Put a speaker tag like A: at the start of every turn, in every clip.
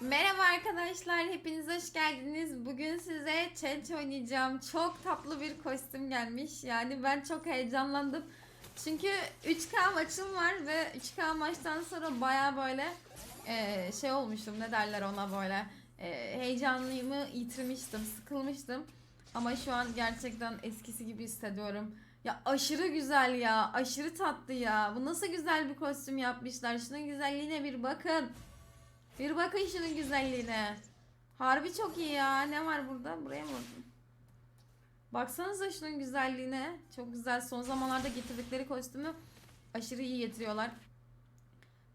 A: Merhaba arkadaşlar, hepiniz hoş geldiniz. Bugün size Change oynayacağım. Çok tatlı bir kostüm gelmiş. Yani ben çok heyecanlandım. Çünkü 3K maçım var ve 3K maçtan sonra baya böyle e, şey olmuştum. Ne derler ona böyle. E, heyecanlıyımı yitirmiştim, sıkılmıştım. Ama şu an gerçekten eskisi gibi hissediyorum. Ya aşırı güzel ya, aşırı tatlı ya. Bu nasıl güzel bir kostüm yapmışlar. Şunun güzelliğine bir bakın. Bir bakın şunun güzelliğine. Harbi çok iyi ya. Ne var burada? Buraya mı? Baksanıza şunun güzelliğine. Çok güzel. Son zamanlarda getirdikleri kostümü aşırı iyi getiriyorlar.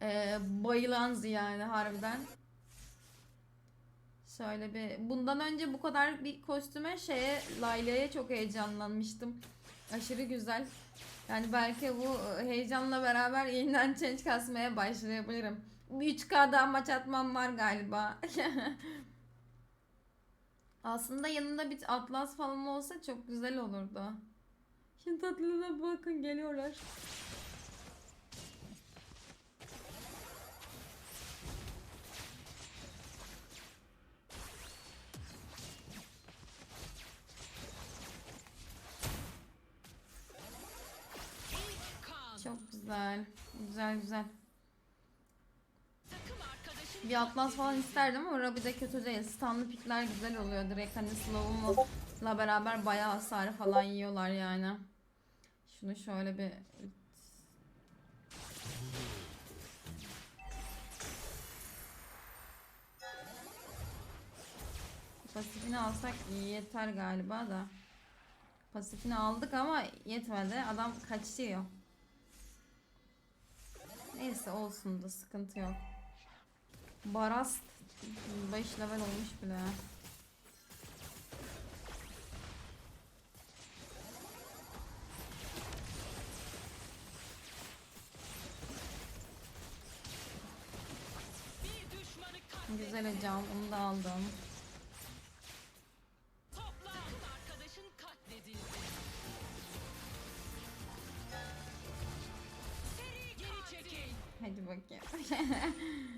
A: Ee, bayılanız yani harbiden. Şöyle bir bundan önce bu kadar bir kostüme şeye Layla'ya çok heyecanlanmıştım. Aşırı güzel. Yani belki bu heyecanla beraber yeniden change kasmaya başlayabilirim. 3K'da maç atmam var galiba. Aslında yanında bir atlas falan olsa çok güzel olurdu. Şimdi tatlılığına bakın geliyorlar. Çok güzel. Güzel güzel. Bir atlas falan isterdim ama Rabi de kötü değil. Stunlı pikler güzel oluyor. Direkt hani slow'umla beraber bayağı hasar falan yiyorlar yani. Şunu şöyle bir Pasifini alsak yeter galiba da. Pasifini aldık ama yetmedi. Adam kaçıyor. Neyse olsun da sıkıntı yok. Barast 5 level olmuş bile. Güzel hocam onu da aldım. Hadi bakayım.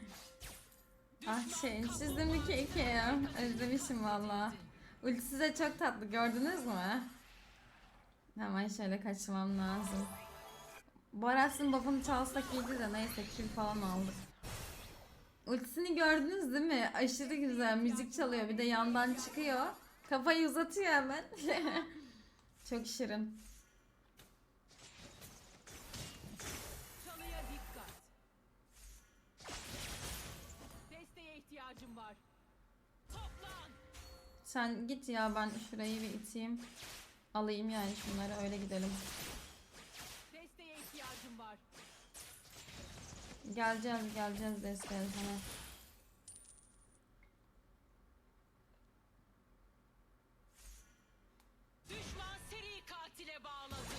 A: ah şey çizdim bir keki. Özlemişim valla. Ultisi de çok tatlı gördünüz mü? Hemen şöyle kaçmam lazım. Baras'ın buff'ını çalsak iyiydi de neyse kill falan aldık. Ultisini gördünüz değil mi? Aşırı güzel müzik çalıyor bir de yandan çıkıyor. Kafayı uzatıyor hemen. çok şirin. Sen git ya ben şurayı bir iteyim. Alayım yani şunları öyle gidelim.
B: Desteğe ihtiyacım var.
A: Geleceğiz geleceğiz desteğe sana.
B: Düşman seri katile bağladı.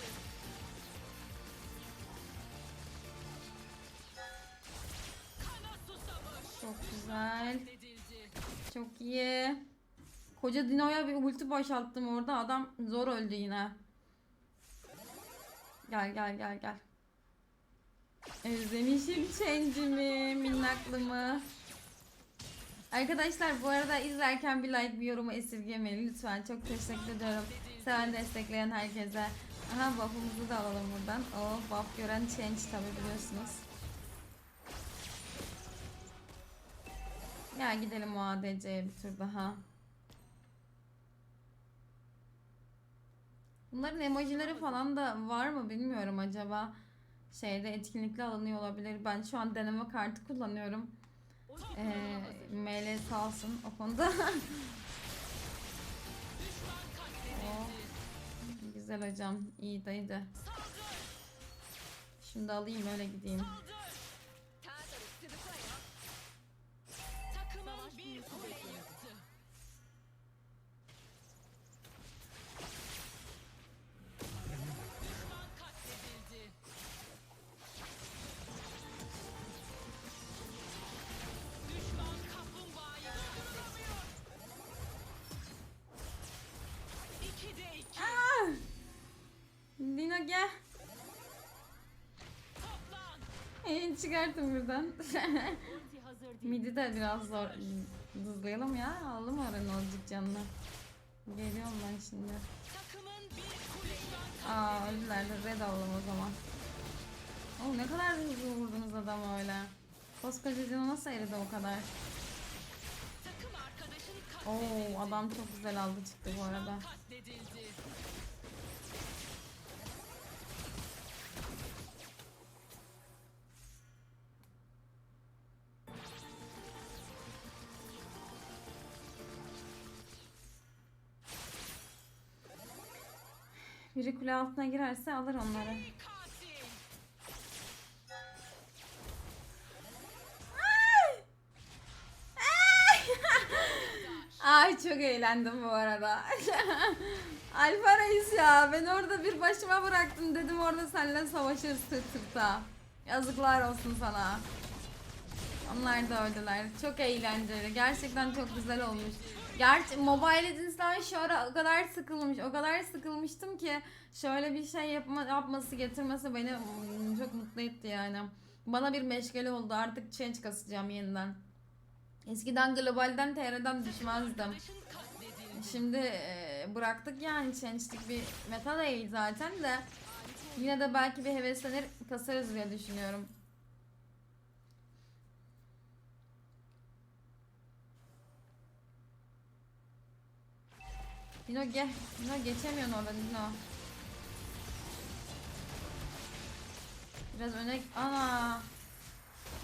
B: Kana susamış.
A: Çok güzel.
B: Katledildi.
A: Çok iyi. Koca Dino'ya bir ulti boşalttım orada. Adam zor öldü yine. Gel gel gel gel. Özlemişim change'imi, minnaklımı. Arkadaşlar bu arada izlerken bir like bir yorumu esirgemeyin lütfen. Çok teşekkür ediyorum. Seven destekleyen herkese. Aha buff'umuzu da alalım buradan. Oh buff gören change tabi biliyorsunuz. Ya gidelim o ADC'ye bir tur daha. Bunların emojileri falan da var mı bilmiyorum acaba. Şeyde etkinlikle alınıyor olabilir. Ben şu an deneme kartı kullanıyorum. Ee, ML sağ olsun o konuda.
B: Düşman
A: Oh, güzel hocam. İyi daydı. Da alayım öyle gideyim. Çıkartın buradan. Midi de biraz zor hızlayalım ya. Alalım oranın azıcık canını. Geliyorum ben şimdi. Aa öldüler de red alalım o zaman. Oo ne kadar hızlı vurdunuz adamı öyle. Koskoca canı nasıl eridi o kadar? Oo adam çok güzel aldı çıktı bu arada. Biri kule altına girerse alır onları. Ay çok eğlendim bu arada. Alfa Reis ya beni orada bir başıma bıraktın dedim orada seninle savaşırız sırt sırta. Yazıklar olsun sana. Onlar da öldüler. Çok eğlenceli. Gerçekten çok güzel olmuş. Gerçi Mobile Legends'den şu ara o kadar sıkılmış, o kadar sıkılmıştım ki şöyle bir şey yapma, yapması, getirmesi beni çok mutlu etti yani. Bana bir meşgale oldu. Artık change kasacağım yeniden. Eskiden globalden TR'den düşmezdim. Şimdi e, bıraktık yani change'lik bir meta değil zaten de. Yine de belki bir heveslenir kasarız diye düşünüyorum. Dino gel. Dino geçemiyorsun orada Dino. Biraz öne... Ana!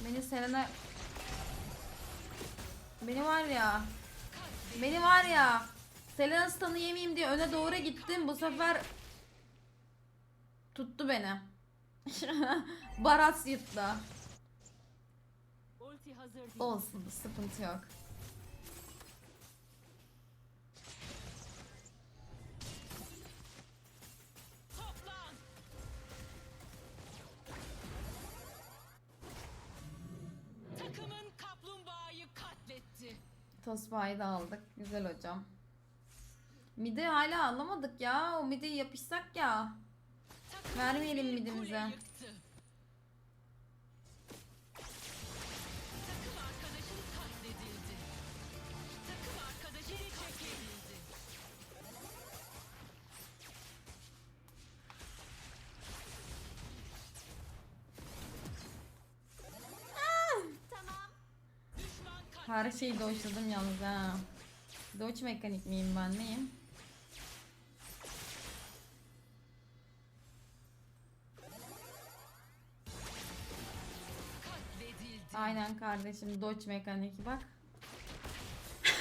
A: Beni Selena... Beni var ya... Beni var ya... Selena stun'ı yemeyeyim diye öne doğru gittim. Bu sefer... Tuttu beni. Barat yuttu. Olsun sıkıntı yok. Tosbağayı da aldık. Güzel hocam. Midi hala alamadık ya. O midi yapışsak ya. Vermeyelim midimize. Her şeyi doşladım yalnız ha. Doç mekanik miyim ben neyim? Aynen kardeşim Doç mekanik bak.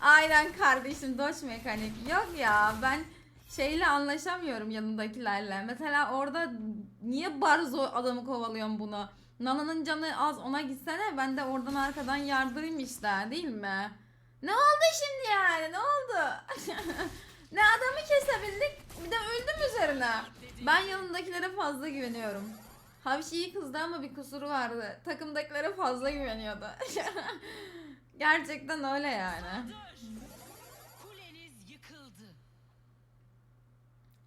A: Aynen kardeşim Doç mekanik. Yok ya ben şeyle anlaşamıyorum yanındakilerle. Mesela orada niye barzo adamı kovalıyorum bunu? Nana'nın canı az ona gitsene ben de oradan arkadan yardırayım işte değil mi? Ne oldu şimdi yani ne oldu? ne adamı kesebildik bir de öldüm üzerine. Ben yanındakilere fazla güveniyorum. Havşi iyi kızdı ama bir kusuru vardı. Takımdakilere fazla güveniyordu. Gerçekten öyle yani.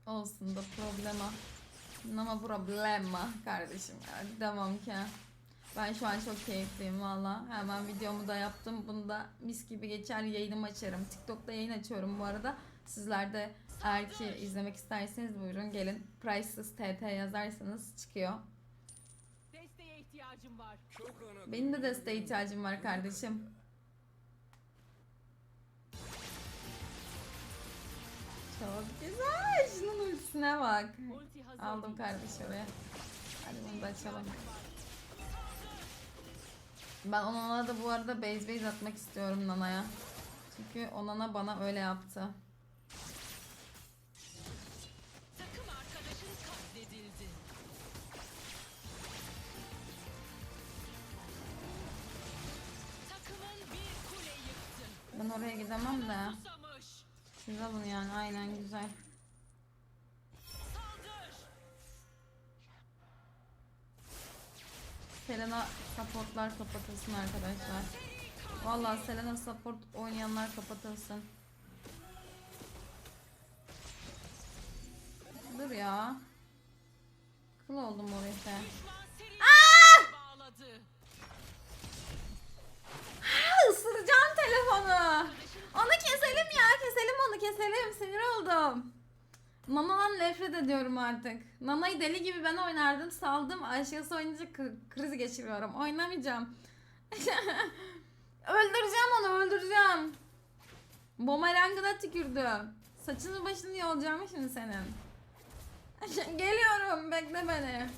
A: Olsun da problema. Ama problema kardeşim ya. Devam ki. Ben şu an çok keyifliyim valla. Hemen videomu da yaptım. Bunu da mis gibi geçer yayınımı açarım. TikTok'ta yayın açıyorum bu arada. Sizler de eğer ki izlemek isterseniz buyurun gelin. Priceless TT yazarsanız çıkıyor.
B: Desteğe ihtiyacım var.
A: Benim de desteğe ihtiyacım var kardeşim. Çok güzel. Ultisine bak. Aldım kardeş oraya. Hadi bunu da açalım. Ben Onana da bu arada base base atmak istiyorum Nana'ya. Çünkü Onana bana öyle yaptı. Ben oraya gidemem de. Siz alın yani aynen güzel. Selena supportlar kapatılsın arkadaşlar. Valla Selena support oynayanlar kapatılsın. Dur ya. Kıl oldum oraya.
B: Ah! Isıracağım telefonu.
A: Onu keselim ya. Keselim onu keselim. Sinir oldum. Nana'dan nefret ediyorum artık. Nana'yı deli gibi ben oynardım saldım. Aşağısı oynayınca kriz geçiriyorum. Oynamayacağım. öldüreceğim onu öldüreceğim. Bumerangına tükürdü. Saçını başını yolacağım şimdi senin. Geliyorum bekle beni.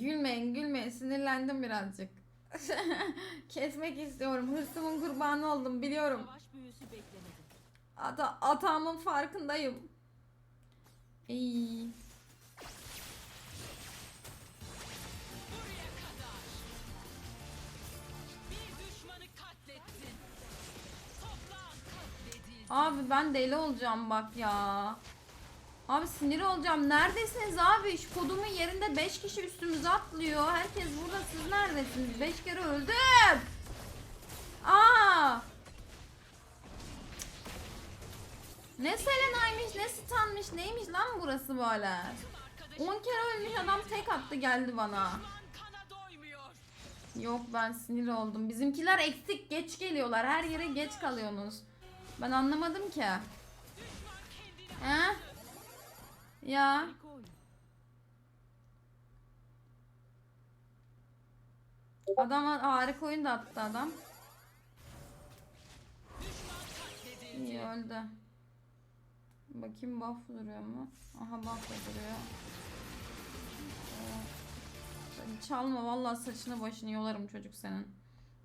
A: Gülmeyin gülmeyin sinirlendim birazcık. Kesmek istiyorum. Hırsımın kurbanı oldum biliyorum. Ata atağımın farkındayım. İyi. Abi ben deli olacağım bak ya. Abi sinir olacağım. Neredesiniz abi? Şu kodumun yerinde 5 kişi üstümüze atlıyor. Herkes burada. Siz neredesiniz? 5 kere öldüm. Aa! Ne Selena'ymış, ne Stan'mış, neymiş lan burası böyle?
B: Arkadaşın
A: 10 kere ölmüş adam tek attı geldi bana. Yok ben sinir oldum. Bizimkiler eksik geç geliyorlar. Her yere geç kalıyorsunuz. Ben anlamadım ki. He? Ya. Adam harika oyun da attı adam. İyi öldü. Bakayım buff duruyor mu? Aha buff duruyor. Sen Çalma vallahi saçını başını yolarım çocuk senin.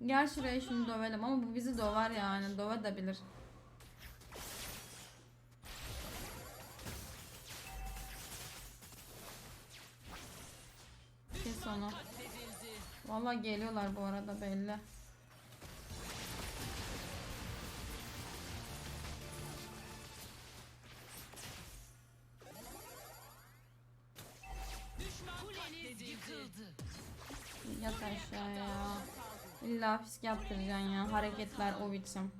A: Gel şuraya şunu dövelim ama bu bizi döver yani döve de bilir. Vallahi geliyorlar bu arada belli. Yat aşağıya. İlla fisk yaptıracaksın ya. Hareketler o biçim.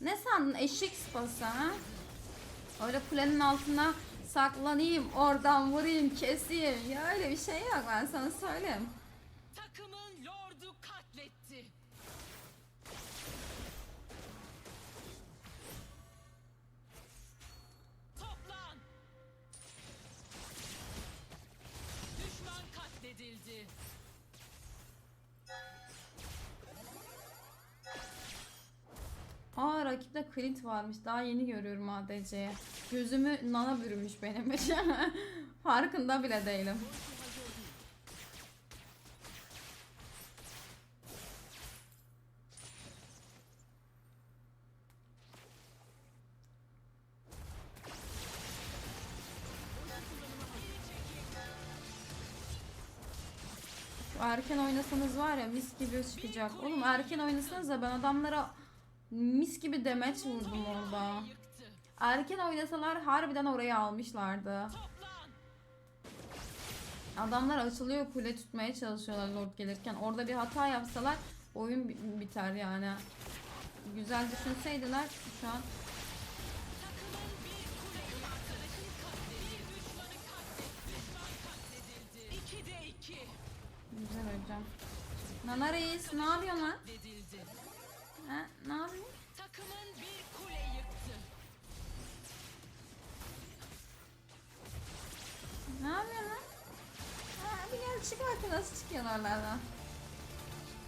A: Ne sandın eşek sıpası ha? Öyle kulenin altına saklanayım, oradan vurayım, keseyim. Ya öyle bir şey yok ben sana söyleyeyim. Rakipte Clint varmış. Daha yeni görüyorum ADC'ye. Gözümü nana bürümüş benim. Farkında bile değilim. Erken oynasanız var ya mis gibi çıkacak. Oğlum erken oynasanız da ben adamlara mis gibi demeç vurdum orada. Erken oynasalar harbiden orayı almışlardı. Adamlar açılıyor kule tutmaya çalışıyorlar Lord gelirken. Orada bir hata yapsalar oyun bi- biter yani. Güzel düşünseydiler şu an güzel hocam. Nana Reis ne yapıyorsun lan? Ha, ne yapıyorsun?
B: Takımın bir kule yıktı.
A: Ne yapıyorsun lan? Ha, bir gel çık bakayım nasıl çıkıyorsun oralardan.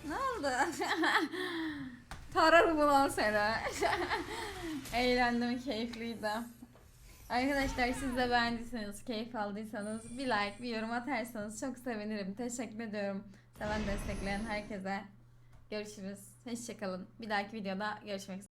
A: Ne oldu? Tararım ulan seni. Eğlendim, keyifliydi. Arkadaşlar siz de beğendiyseniz, keyif aldıysanız bir like, bir yorum atarsanız çok sevinirim. Teşekkür ediyorum. Seven destekleyen herkese. Görüşürüz. Hoşçakalın. Bir dahaki videoda görüşmek üzere.